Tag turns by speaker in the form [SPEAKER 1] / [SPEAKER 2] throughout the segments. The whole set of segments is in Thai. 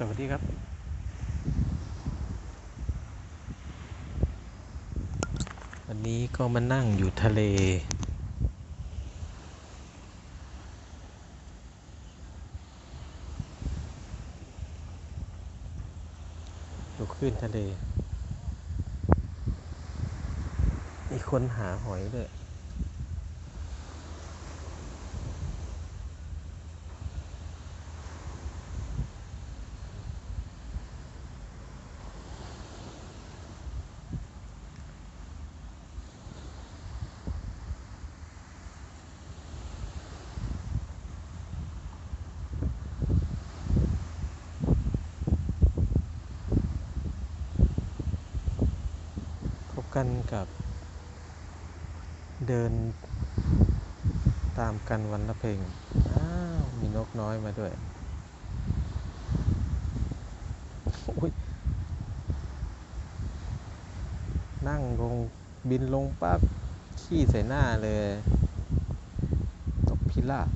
[SPEAKER 1] สวัสดีครับ วันนี้ก็มานั่งอยู่ทะเลอยู่คลื่นทะเล มีคนหาหอยด้วย กันกับเดินตามกันวันละเพลง อ้าว มีนกน้อยมาด้วยอุ๊ยนั่งลงบินลงปั๊บ ขี้ใส่หน้าเลยนกพิราบ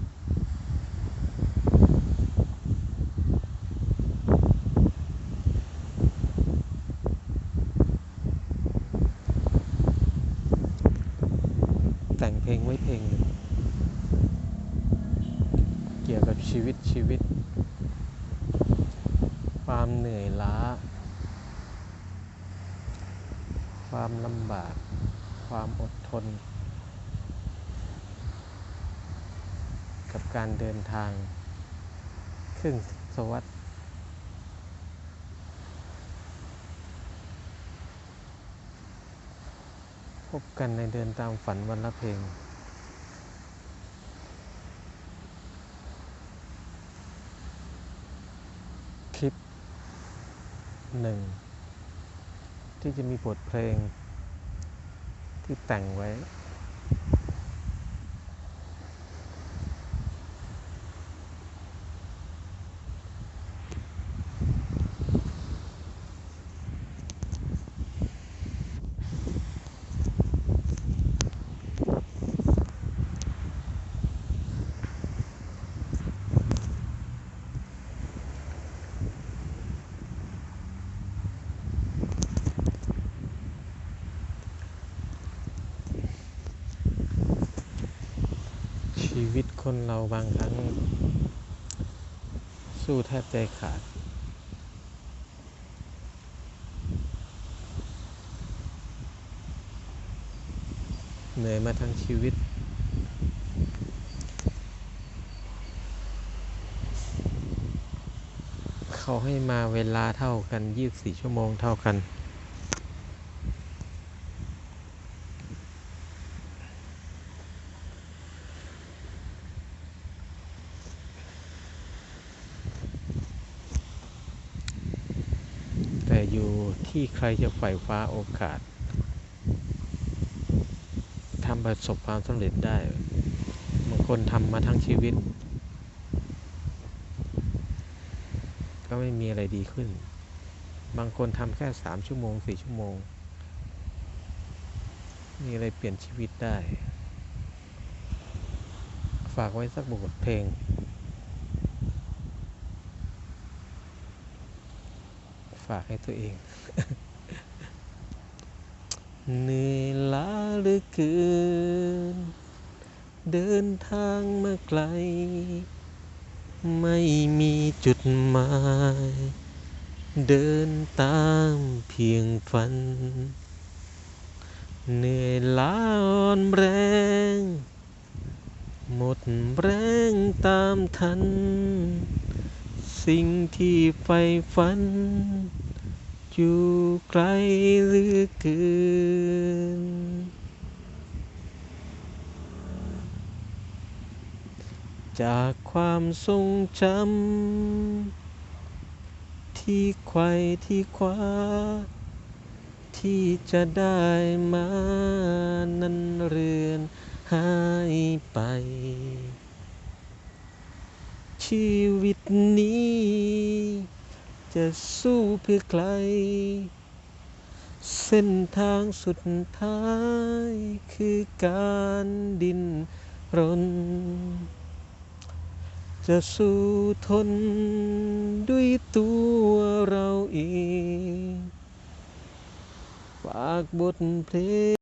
[SPEAKER 1] แต่งเพลงไว้เพลงหนึ่งเกี่ยวกับชีวิตชีวิต ความเหนื่อยล้า ความลำบาก ความอดทน กับการเดินทางครึ่งศตวรรษ พบกันในเดินตามฝันวันละเพลง คลิปหนึ่งที่จะมีบทเพลงที่แต่งไว้ ชีวิตคนเราบางครั้ง สู้แทบใจขาด เหนื่อยมาทั้งชีวิต เขาให้มาเวลาเท่ากัน 24 ชั่วโมงเท่ากัน อยู่ที่ใครจะไฝ่คว้าโอกาสทำประสบความสำเร็จได้บางคนทำมาทั้งชีวิต ก็ไม่มีอะไรดีขึ้น บางคนทำแค่สามชั่วโมงสี่ชั่วโมง มีอะไรเปลี่ยนชีวิตได้ ฝากไว้สักบทเพลง ฝากให้ตัวเอง เหนื่อยล้าหลือเกิน เดินทางมาไกล ไม่มีจุดหมาย เดินตามเพียงฝัน เหนื่อยล้าอ่อนแรง หมดแรงตามทัน สิ่งที่ใฝ่ฝัน อยู่ไกลหลือเกิน จากความทรงจำ ที่ไขว่ที่คว้า ที่จะได้มานั้นเรือนหายไป ชีวิตนี้ จะสู้เพื่อใคร เส้นทางสุดท้ายคือการดิ้นรน จะสู้ทนด้วยตัวเราเอง ฝากบทเพลง